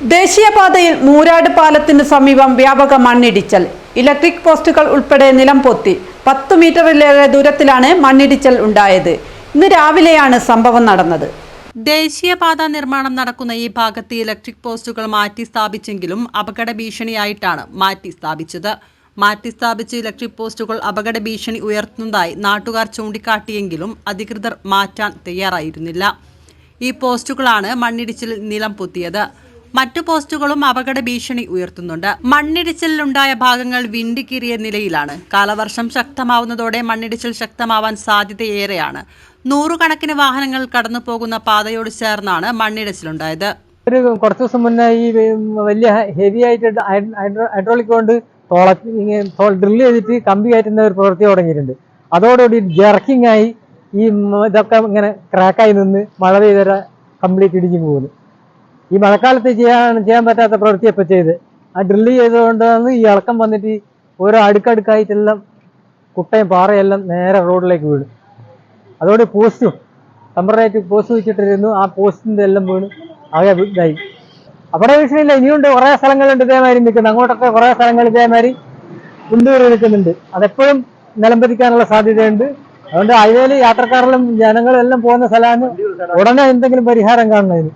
ദേശീയപാതയിൽ മൂരാട് പാലത്തിന് സമീപം വ്യാപക മണ്ണിടിച്ചൽ. ഇലക്ട്രിക് പോസ്റ്റുകൾ ഉൾപ്പെടെ നിലം പൊത്തി പത്തു മീറ്ററിലേറെ ദൂരത്തിലാണ് മണ്ണിടിച്ചൽ ഉണ്ടായത്. ഇന്ന് രാവിലെയാണ് സംഭവം നടന്നത്. ദേശീയപാത നിർമ്മാണം നടക്കുന്ന ഈ ഭാഗത്ത് ഇലക്ട്രിക് പോസ്റ്റുകൾ മാറ്റി സ്ഥാപിച്ചെങ്കിലും അപകട ഭീഷണിയായിട്ടാണ് മാറ്റി സ്ഥാപിച്ചത്. മാറ്റി സ്ഥാപിച്ച ഇലക്ട്രിക് പോസ്റ്റുകൾ അപകട ഭീഷണി ഉയർത്തുന്നതായി നാട്ടുകാർ ചൂണ്ടിക്കാട്ടിയെങ്കിലും അധികൃതർ മാറ്റാൻ തയ്യാറായിരുന്നില്ല. ഈ പോസ്റ്റുകളാണ് മണ്ണിടിച്ചിൽ നിലം പൊത്തിയത്. മറ്റു പോസ്റ്റുകളും അപകട ഭീഷണി ഉയർത്തുന്നുണ്ട്. മണ്ണിടിച്ചിലുണ്ടായ ഭാഗങ്ങൾ വിണ്ടിക്കീറിയ നിലയിലാണ്. കാലവർഷം ശക്തമാവുന്നതോടെ മണ്ണിടിച്ചിൽ ശക്തമാവാൻ സാധ്യതയേറെയാണ്. നൂറുകണക്കിന് വാഹനങ്ങൾ കടന്നു പോകുന്ന പാതയോട് ചേർന്നാണ് മണ്ണിടിച്ചിലുണ്ടായത്. ഒരു കുറച്ച് ദിവസം മുന്നേ ഈ വലിയ ഹെവി ആയിട്ട് ഹൈഡ്രോളിക് കൊണ്ട് ഡ്രിൽ ചെയ്തിട്ട് കമ്പി കയറ്റുന്ന ഒരു പ്രവൃത്തി തുടങ്ങിയിട്ടുണ്ട്. അതോടുകൂടി ജർക്കിംഗ് ആയി ഈ ഇതൊക്കെ ഇങ്ങനെ ക്രാക്കായി നിന്ന് മഴ പെയ്തര കംപ്ലീറ്റ് ഇടിഞ്ഞു പോകുന്നു. ഈ മഴക്കാലത്ത് ചെയ്യാൻ ചെയ്യാൻ പറ്റാത്ത പ്രവൃത്തി ഇപ്പം ചെയ്ത്. ആ ഡ്രില്ല് ചെയ്തുകൊണ്ടാണ് ഈ ഇളക്കം വന്നിട്ട് ഓരോ അടുക്കടുക്കായിട്ടെല്ലാം കുട്ടയും പാറയെല്ലാം നേരെ റോഡിലേക്ക് വീണു. അതോടെ പോസ്റ്റും ടെമ്പറായിട്ട് പോസ്റ്റ് വെച്ചിട്ടിരുന്നു. ആ പോസ്റ്റിന്റെ എല്ലാം വീണ് ആകെ ഇതായി. അവിടെ വിഷയമില്ല ഇനിയുണ്ട് കുറേ സ്ഥലങ്ങളുണ്ട് ഇതേമാതിരി നിൽക്കുന്നത്. അങ്ങോട്ടൊക്കെ കുറേ സ്ഥലങ്ങൾ ഇതേമാതിരി കുണ്ടുകയറി നിൽക്കുന്നുണ്ട്. അതെപ്പോഴും നിലംപതിക്കാനുള്ള സാധ്യതയുണ്ട്. അതുകൊണ്ട് ഹൈവേയിൽ യാത്രക്കാരെല്ലാം ജനങ്ങളെല്ലാം പോകുന്ന സ്ഥലമാണ് ഉടനെ എന്തെങ്കിലും പരിഹാരം കാണുന്നതിന്